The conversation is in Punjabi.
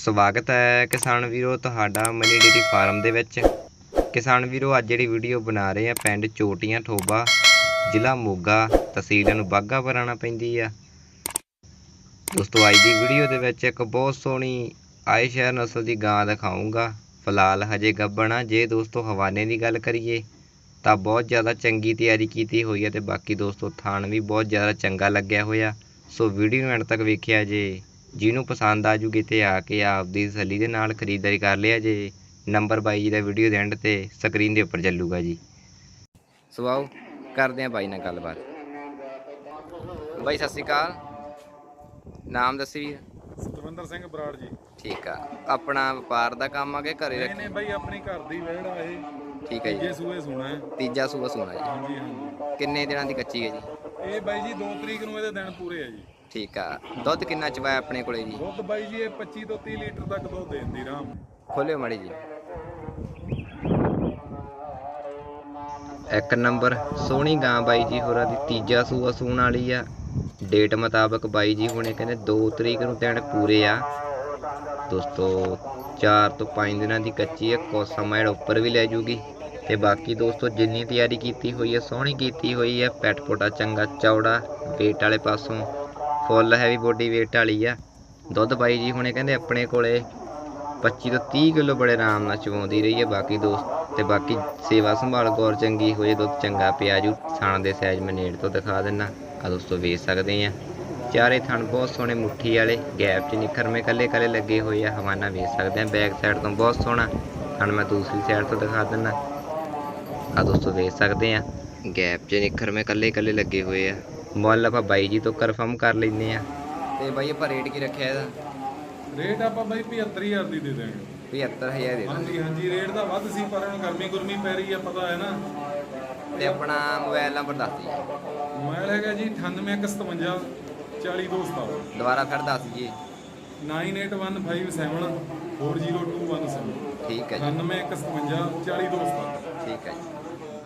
ਸਵਾਗਤ ਹੈ ਕਿਸਾਨ ਵੀਰੋ ਤੁਹਾਡਾ ਮਨੀ ਡੇਰੀ ਫਾਰਮ ਦੇ ਵਿੱਚ। ਕਿਸਾਨ ਵੀਰੋ, ਅੱਜ ਜਿਹੜੀ ਵੀਡੀਓ ਬਣਾ ਰਹੇ ਆ ਪਿੰਡ ਚੋਟੀਆਂ ਠੋਬਾ, ਜ਼ਿਲ੍ਹਾ ਮੋਗਾ, ਤਹਿਸੀਲ ਨੂੰ ਬਾਗਾ ਪੁਰਾਣਾ ਪੈਂਦੀ ਆ। ਦੋਸਤੋ, ਅੱਜ ਦੀ ਵੀਡੀਓ ਦੇ ਵਿੱਚ ਇੱਕ ਬਹੁਤ ਸੋਹਣੀ ਆਏ ਸ਼ਹਿਰ ਨਸਲ ਦੀ ਗਾਂ ਦਿਖਾਉਂਗਾ ਫਿਲਹਾਲ ਹਜੇ ਗੱਭਣਾ ਜੇ ਦੋਸਤੋ ਹਵਾਨੇ ਦੀ ਗੱਲ ਕਰੀਏ, ਤਾਂ ਬਹੁਤ ਜ਼ਿਆਦਾ ਚੰਗੀ ਤਿਆਰੀ ਕੀਤੀ ਹੋਈ ਹੈ ਤੇ ਬਾਕੀ ਦੋਸਤੋ, ਥਾਣ ਵੀ ਬਹੁਤ ਜ਼ਿਆਦਾ ਚੰਗਾ ਲੱਗਿਆ ਹੋਇਆ। ਸੋ ਵੀਡੀਓ ਨੂੰ ਐਂਡ ਤੱਕ ਵੇਖਿਆ ਜੇ। ਜਿਹਨੂੰ ਪਸੰਦ ਆ ਜੂਗੀ ਤੇ ਆ ਕੇ ਆਪਦੀ ਤਸੱਲੀ ਦੇ ਨਾਲ ਖਰੀਦਦਾਰੀ ਕਰ ਲਿਆ ਜੇ। ਨੰਬਰ ਬਾਈ ਜੀ ਦਾ ਵੀਡੀਓ ਦੇ ਐਂਡ ਤੇ ਸਕਰੀਨ ਦੇ ਉੱਪਰ ਚੱਲੂਗਾ ਜੀ। ਸੋ ਆਓ ਕਰਦੇ ਆ ਬਾਈ ਨਾਲ ਗੱਲਬਾਤ। ਬਾਈ ਸਤਿ ਸ਼੍ਰੀ ਅਕਾਲ। ਨਾਮ ਦੱਸੀ ਵੀਰ ਸਤਵਿੰਦਰ ਸਿੰਘ ਬਰਾੜ ਜੀ। ਠੀਕ ਆ। ਆਪਣਾ ਵਪਾਰ ਦਾ ਕੰਮ ਆ ਕੇ ਘਰੇ ਰੱਖ? ਨਹੀਂ ਬਾਈ ਆਪਣੀ ਘਰ ਦੀ ਵਿਹੜ ਆ ਇਹ। ਠੀਕ ਹੈ ਜੀ। ਜੇ ਸੂਏ ਸੁਣਾ ਹੈ। ਤੀਜਾ ਸੂਆ ਸੂਣਾ ਜੀ। ਹਾਂਜੀ ਹਾਂਜੀ। ਕਿੰਨੇ ਦਿਨਾਂ ਦੀ ਕੱਚੀ ਹੈ ਜੀ? ਇਹ ਬਾਈ ਜੀ 2 ਤਰੀਕ ਨੂੰ ਇਹਦੇ ਦਿਨ ਪੂਰੇ ਆ ਜੀ। ਠੀਕ ਆ। ਦੁੱਧ ਕਿੰਨਾ ਚਵਾਇਆ ਆਪਣੇ ਕੋਲੇ ਜੀ? ਦੁੱਧ ਬਾਈ ਜੀ ਇਹ 25 ਤੋਂ 30 ਲੀਟਰ ਤੱਕ ਦੁੱਧ ਦੇਂਦੀ ਰਾਮ ਖੋਲਿਓ ਮਾੜੀ ਜੀ। ਇੱਕ ਨੰਬਰ ਸੋਹਣੀ ਗਾਂ ਬਾਈ ਜੀ ਹੋਰਾਂ ਦੀ ਤੀਜਾ ਸੂਆ ਸੂਣ ਵਾਲੀ ਆ। ਡੇਟ ਮੁਤਾਬਕ ਬਾਈ ਜੀ ਹੁਣੇ ਕਹਿੰਦੇ 2 ਤਰੀਕ ਨੂੰ ਦਿਨ ਪੂਰੇ ਆ। ਦੋਸਤੋ 4 ਤੋਂ 5 ਦਿਨਾਂ ਦੀ ਕੱਚੀ ਹੈ ਸਮਾਂ ਜਿਹੜਾ ਉੱਪਰ ਵੀ ਲੈ ਜੂਗੀ। ਤੇ ਬਾਕੀ ਦੋਸਤੋ ਜਿੰਨੀ ਤਿਆਰੀ ਕੀਤੀ ਹੋਈ ਹੈ ਸੋਹਣੀ ਕੀਤੀ ਹੋਈ ਹੈ ਪੈਟ ਪੋਟਾ ਚੰਗਾ ਚੌੜਾ weight ਵਾਲੇ ਪਾਸੋਂ ਫੁੱਲ ਹੈਵੀ ਬੋਡੀ weight ਵਾਲੀ ਆ। ਦੁੱਧ ਬਾਈ ਜੀ ਹੁਣੇ ਕਹਿੰਦੇ ਆਪਣੇ ਕੋਲੇ 25 ਤੋਂ 30 ਕਿਲੋ ਬੜੇ ਆਰਾਮ ਨਾਲ ਚਵਾਉਂਦੀ ਰਹੀ ਹੈ ਬਾਕੀ ਦੋਸਤ ਤੇ ਬਾਕੀ ਸੇਵਾ ਸੰਭਾਲ ਗੌਰ ਚੰਗੀ ਹੋਏ ਦੁੱਧ ਚੰਗਾ ਪਿਆ ਜੂ। ਥਣ ਦੇ ਸਾਈਜ਼ ਮੈਂ ਨੇੜ ਤੋਂ ਦਿਖਾ ਦਿੰਨਾ। ਆ ਦੋਸਤੋ ਵੇਚ ਸਕਦੇ ਆ। ਚਾਰੇ ਥਣ ਬਹੁਤ ਸੋਹਣੇ ਮੁੱਠੀ ਵਾਲੇ ਗੈਪ 'ਚ ਨਿਖਰਵੇਂ ਕੱਲੇ ਕੱਲੇ ਲੱਗੇ ਹੋਏ ਆ। ਹਵਾਨਾ ਵੇਚ ਸਕਦੇ ਆ ਬੈਕ ਸਾਈਡ ਤੋਂ ਬਹੁਤ ਸੋਹਣਾ। ਥਣ ਮੈਂ ਦੂਸਰੀ ਸਾਈਡ ਤੋਂ ਦਿਖਾ ਦਿੰਨਾ। ਆ ਦੋਸਤੋ ਵੇਚ ਸਕਦੇ ਆ ਗੈਪ 'ਚ ਨਿਖਰਵੇਂ ਕੱਲੇ ਕੱਲੇ ਲੱਗੇ ਹੋਏ ਆ। ਮੁੱਲ ਆਪਾਂ ਬਾਈ ਜੀ ਤੋਂ ਕਨਫਰਮ ਕਰ ਲੈਨੇ ਆ ਤੇ ਬਾਈ ਆਪਾਂ ਰੇਟ ਕੀ ਰੱਖਿਆ ਇਹਦਾ? ਰੇਟ ਆਪਾਂ ਬਾਈ 75000 ਦੀ ਦੇ ਦੇਵਾਂਗੇ 75000 ਦੇ ਦਿਓ। ਹਾਂਜੀ ਹਾਂਜੀ ਰੇਟ ਦਾ ਵੱਧ ਸੀ ਪਰ ਹੁਣ ਗਰਮੀ ਗੁਰਮੀ ਪੈ ਰਹੀ ਆ ਪਤਾ ਹੈ ਨਾ। ਤੇ ਆਪਣਾ ਮੋਬਾਈਲ ਨੰਬਰ ਦੱਸ ਦਿਓ ਮੋਬਾਈਲ ਹੈਗਾ ਜੀ 9857 40217 ਦੁਬਾਰਾ ਫਿਰ ਦੱਸ ਦਈਏ। 9815740217 ਠੀਕ ਹੈ ਜੀ। 9857 40217 ਠੀਕ ਹੈ ਜੀ।